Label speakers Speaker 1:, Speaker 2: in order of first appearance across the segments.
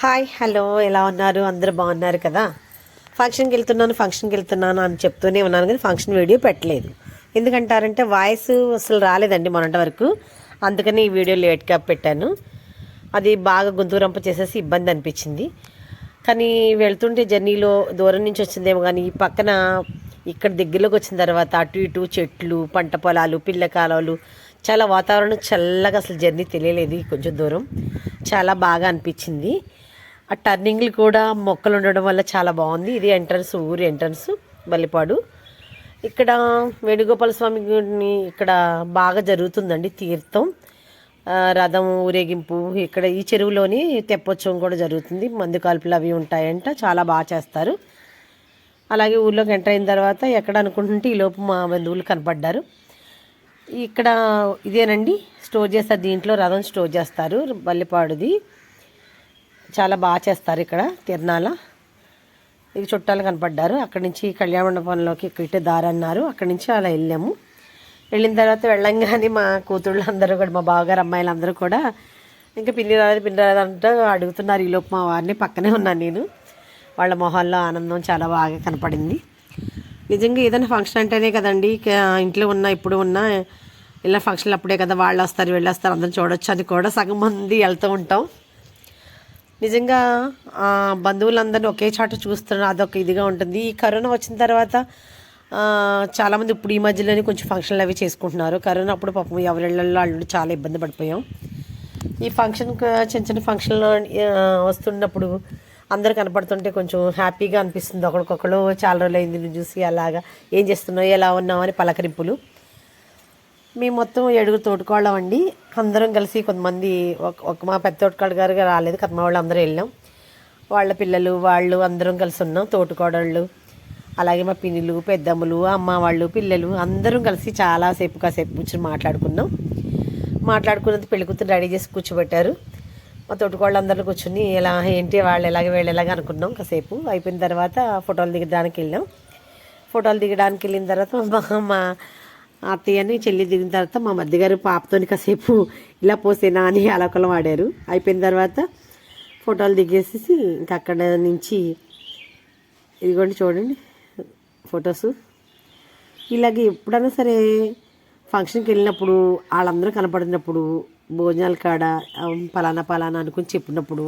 Speaker 1: Hi hello ఎలా ఉన్నారు? అందరు బాగున్నారు కదా? ఫంక్షన్కి వెళ్తున్నాను ఫంక్షన్కి వెళ్తున్నాను అని చెప్తూనే ఉన్నాను కానీ ఫంక్షన్ వీడియో పెట్టలేదు. ఎందుకంటారంటే వాయిస్ అసలు రాలేదండి మొన్నటి వరకు. అందుకని ఈ వీడియో లేట్గా పెట్టాను. అది బాగా గుంతురంప చేసేసి ఇబ్బంది అనిపించింది. కానీ వెళ్తుంటే జర్నీలో దూరం నుంచి వచ్చిందేమో కానీ ఈ పక్కన ఇక్కడ దగ్గరలోకి వచ్చిన తర్వాత అటు ఇటు చెట్లు పంట పొలాలు పిల్ల కాలువలు చాలా వాతావరణం చల్లగా అసలు జర్నీ తెలియలేదు కొంచెం దూరం. చాలా బాగా అనిపించింది. ఆ టర్నింగ్లు కూడా మొక్కలు ఉండడం వల్ల చాలా బాగుంది. ఇది ఎంట్రన్స్ ఊరి ఎంట్రన్స్ బల్లిపాడు. ఇక్కడ వేణుగోపాల స్వామి ఇక్కడ బాగా జరుగుతుందండి తీర్థం. రథం ఊరేగింపు ఇక్కడ ఈ చెరువులోని తెప్పోత్సవం కూడా జరుగుతుంది. మందు కాల్పులు అవి ఉంటాయంట. చాలా బాగా చేస్తారు. అలాగే ఊళ్ళోకి ఎంటర్ అయిన తర్వాత ఎక్కడ అనుకుంటుంటే ఈ లోపు మా బంధువులు కనపడ్డారు. ఇక్కడ ఇదేనండి. స్టోర్ చేస్తారు. దీంట్లో రథం స్టోర్ చేస్తారు బల్లిపాడుది. చాలా బాగా చేస్తారు ఇక్కడ తిరణాల ఇది చుట్టాలు కనపడ్డారు. అక్కడి నుంచి కళ్యాణ మండపంలోకి ఇక్కడిటే దారి అన్నారు. అక్కడి నుంచి అలా వెళ్ళాము. వెళ్ళిన తర్వాత వెళ్ళంగానే మా కూతుళ్ళు అందరూ కూడా మా బావగారు అమ్మాయిలు అందరూ కూడా ఇంకా పిల్లి రాలేదు పిల్లి రాలేదు అంటూ అడుగుతున్నారు. ఈ లోపు మా వారిని పక్కనే ఉన్నాను నేను. వాళ్ళ మొహాల్లో ఆనందం చాలా బాగా కనపడింది. నిజంగా ఏదైనా ఫంక్షన్ అంటేనే కదండి ఇంట్లో ఉన్న ఇప్పుడు ఉన్న ఇలా ఫంక్షన్లు అప్పుడే కదా వాళ్ళు వస్తారు వెళ్ళొస్తారు అందరం చూడొచ్చు. అది కూడా సగం మంది వెళ్తూ ఉంటాం. నిజంగా బంధువులందరినీ ఒకే చాట చూస్తున్నారు అదొక ఇదిగా ఉంటుంది. ఈ కరోనా వచ్చిన తర్వాత చాలామంది ఇప్పుడు ఈ మధ్యలోనే కొంచెం ఫంక్షన్లు అవి చేసుకుంటున్నారు. కరోనా అప్పుడు పాపం ఎవరిళ్ళల్లో వాళ్ళు చాలా ఇబ్బంది పడిపోయాం. ఈ ఫంక్షన్ చిన్న చిన్న ఫంక్షన్లో వస్తున్నప్పుడు అందరు కనపడుతుంటే కొంచెం హ్యాపీగా అనిపిస్తుంది. ఒకరికొకరు చాలా రోజులు అయింది చూసి అలాగా ఏం చేస్తున్నావు? ఎలా ఉన్నావు? అని పలకరింపులు. మేము మొత్తం ఏడుగురు తోటికోళ్ళం అండి అందరం కలిసి కొంతమంది ఒక ఒక మా పెద్ద తోటకాడు గారు రాలేదు. కథ వాళ్ళు అందరూ వెళ్ళాం వాళ్ళ పిల్లలు వాళ్ళు అందరం కలిసి ఉన్నాం తోటికోడళ్ళు. అలాగే మా పిన్నులు పెద్దమ్మలు అమ్మ వాళ్ళు పిల్లలు అందరం కలిసి చాలాసేపు కాసేపు కూర్చొని మాట్లాడుకున్నాం. మాట్లాడుకున్నంత పెళ్ళి కూతురు రెడీ చేసి కూర్చోబెట్టారు. మా తోటికోళ్ళందరూ కూర్చుని ఇలా ఏంటి వాళ్ళు ఎలాగ వీళ్ళు ఎలాగ అనుకున్నాం కాసేపు. అయిపోయిన తర్వాత ఫోటోలు దిగడానికి వెళ్ళాం ఫోటోలు దిగడానికి వెళ్ళిన తర్వాత మా అత్తయ్యని చెల్లి దిగిన తర్వాత మా మధ్యగారు పాపతో పాపతోని కాసేపు ఇలా పోసేనా అని అలకలం వాడారు. అయిపోయిన తర్వాత ఫోటోలు దిగేసేసి ఇంకా అక్కడ నుంచి ఇదిగోండి చూడండి ఫొటోస్. ఇలాగే ఎప్పుడైనా సరే ఫంక్షన్కి వెళ్ళినప్పుడు వాళ్ళందరూ కనపడినప్పుడు భోజనాల కాడ పలానా పలానా అనుకుని చెప్పినప్పుడు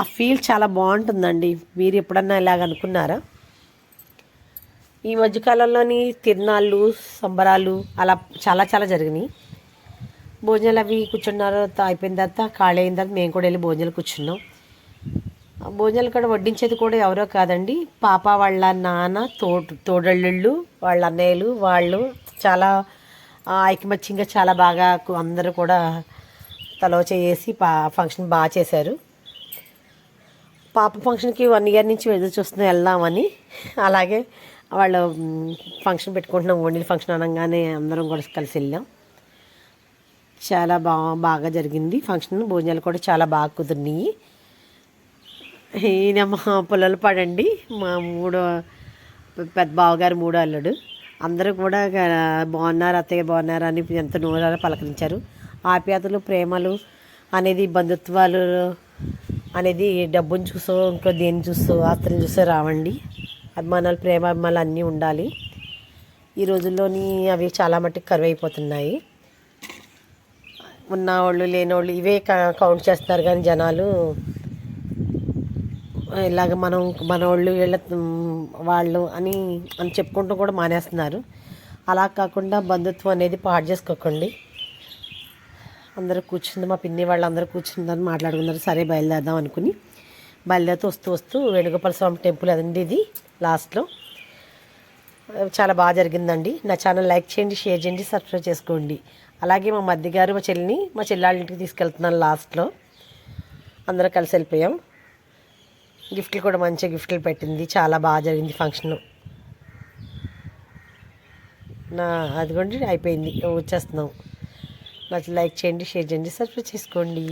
Speaker 1: ఆ ఫీల్ చాలా బాగుంటుందండి. మీరు ఎప్పుడన్నా ఇలాగ అనుకున్నారా? ఈ మధ్యకాలంలోని తిరునాళ్ళు సంబరాలు అలా చాలా చాలా జరిగినాయి. భోజనాలు అవి కూర్చున్నారు అయిపోయిన తర్వాత ఖాళీ అయిన తర్వాత మేము కూడా వెళ్ళి భోజనాలు కూర్చున్నాం. భోజనాలు కూడా వడ్డించేది కూడా ఎవరో కాదండి పాప వాళ్ళ నాన్న తోడు తోడళ్ళళ్ళు వాళ్ళ అన్నయ్యలు వాళ్ళు చాలా ఐకమత్యంగా చాలా బాగా అందరూ కూడా తలో చేసి పా ఫంక్షన్ బాగా చేశారు. పాప ఫంక్షన్కి వన్ ఇయర్ నుంచి ఎదురు చూస్తున్నాం వెళ్దామని. అలాగే వాళ్ళు ఫంక్షన్ పెట్టుకుంటున్నాం. ఓణీల ఫంక్షన్ అనగానే అందరం కూడా కలిసి వెళ్ళాం. చాలా బా బాగా జరిగింది ఫంక్షన్ భోజనాలు కూడా చాలా బాగా కుదిరినాయి. ఈయన మా పిల్లలు పడండి. మా మూడో పెద్ద బావగారు మూడో అల్లుడు. అందరూ కూడా బాగున్నారు అత్తయ్య బాగున్నారు అని ఎంత నూరారా పలకరించారు. ఆప్యాతలు ప్రేమలు అనేది బంధుత్వాలు అనేది డబ్బును చూసో ఇంకో దేన్ని చూసో ఆస్తులను చూసో రావండి. అభిమానాలు ప్రేమాభిమానాలు అన్నీ ఉండాలి. ఈ రోజుల్లోని అవి చాలా మట్టుకు కరువు అయిపోతున్నాయి ఉన్నవాళ్ళు లేనివాళ్ళు ఇవే క- కౌంట్ చేస్తున్నారు కానీ జనాలు ఇలాగ మనం మనవాళ్ళు వీళ్ళ వాళ్ళు అని అని చెప్పుకుంటూ కూడా మానేస్తున్నారు. అలా కాకుండా బంధుత్వం అనేది పాడు చేసుకోకండి. అందరూ కూర్చుంది మా పిన్ని వాళ్ళు అందరూ కూర్చుందని మాట్లాడుకున్నారు. సరే బయలుదేరదాం అనుకుని. బయలుదేరుతూ వస్తూ వస్తూ వేణుగోపాల స్వామి టెంపుల్ అదండి ఇది లాస్ట్లో. చాలా బాగా జరిగిందండి. నా ఛానల్ లైక్ చేయండి షేర్ చేయండి సబ్స్క్రైబ్ చేసుకోండి. అలాగే మా మధ్య గారు మా చెల్లిని మా చెల్లాళ్ళ ఇంటికి తీసుకెళ్తున్నాను లాస్ట్లో. అందరూ కలిసి వెళ్ళిపోయాం. గిఫ్ట్లు కూడా మంచిగా గిఫ్ట్లు పెట్టింది. చాలా బాగా జరిగింది ఫంక్షన్. నా అదిగోండి అయిపోయింది. వచ్చేస్తున్నాం. నచ్చి లైక్ చేయండి షేర్ చేయండి సబ్స్క్రైబ్ చేసుకోండి.